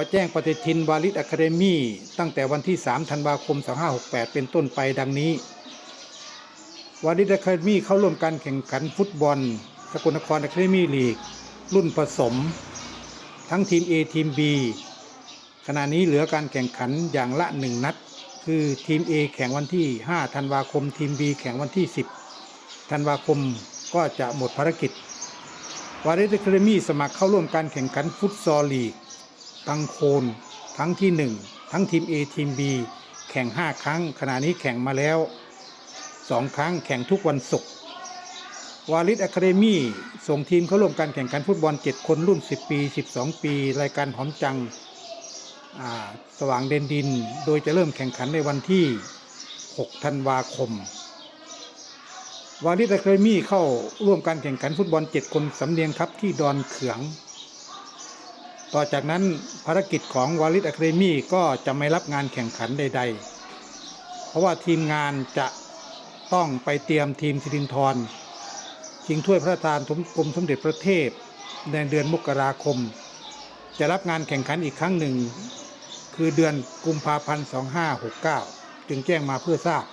อแจ้งปฏิทินวาลิดอะคาเดมี่ตั้งแต่วันที่ 3 ธันวาคม 2568 เป็นต้นไปดังนี้ วาลิดอะคาเดมี่เข้าร่วมการแข่งขันฟุตบอล สกลนครอะคาเดมี่ลีก รุ่นผสม ทั้งทีม A ทีม B ขณะนี้เหลือการแข่งขันอย่างละ 1 นัด คือทีม A แข่งวันที่ 5 ธันวาคม ทีม B แข่งวันที่ 10 ธันวาคมก็จะหมดภารกิจวาริสอะคาเดมี่สมัครเข้าร่วมการแข่งขันฟุตซอลลีก ตังโคนทั้งที่ 1 ทั้งทีม A ทีม B แข่ง 5 ครั้ง ขณะนี้แข่งมาแล้ว 2 ครั้งแข่งทุกวันศุกร์วาริสอะคาเดมี่ส่งทีมเข้าร่วมการแข่งขันฟุตบอล 7 คนรุ่น 10 ปี 12 ปี รายการหอมจังสว่างเด่นดิน โดยจะเริ่มแข่งขันในวันที่ 6 ธันวาคม วาริสอะคาเดมี่เข้าร่วมการแข่งขันฟุตบอล 7 คนสำเนียงครับที่ดอนเขือง ต่อจากนั้นภารกิจของวาลิดอะคาเดมี่ก็จะไม่รับงานแข่งขันใด ๆ เพราะว่าทีมงานจะต้องไปเตรียมทีมสิรินทรชิงถ้วยพระราชทานกรมสมเด็จพระเทพในเดือนมกราคม จะรับงานแข่งขันอีกครั้งหนึ่ง คือเดือนกุมภาพันธ์ 2569 จึงแจ้งมาเพื่อทราบ